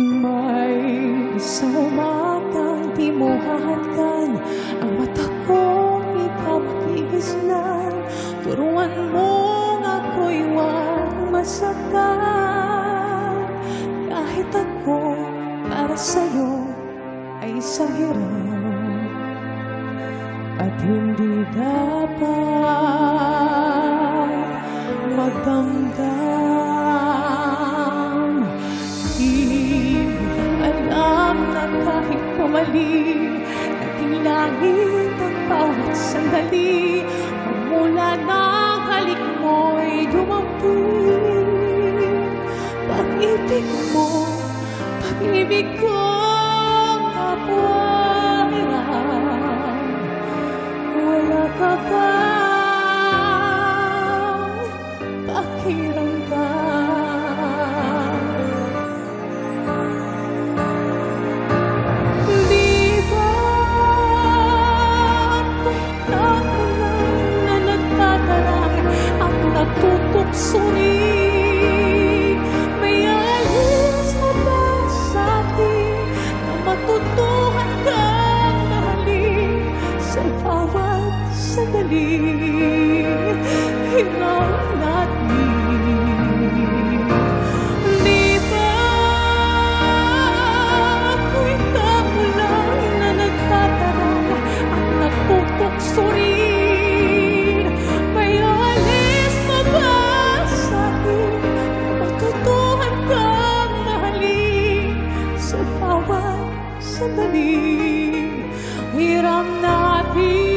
May isang umagang di mo hahagdan Ang mata kong ipapakislan Turuan mo ako'y huwag masaktan Kahit ako para sa'yo ay isang hirap At hindi dapat magdamdam kahit pumali Naging langit ang bawat sandali. Magmula ng halik mo'y dumating Pag-ibig mo, pag-ibig ko kapayan Wala ka bang pakiramdam mahalin. Sa bawat sandali? Hiram natin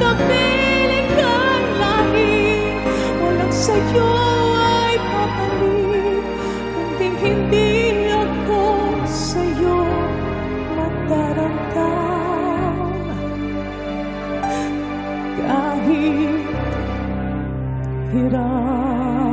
kapiling kang lahi Walang sa'yo ay papalit Hindi hindi ako sa'yo mataramdam Kahit hirap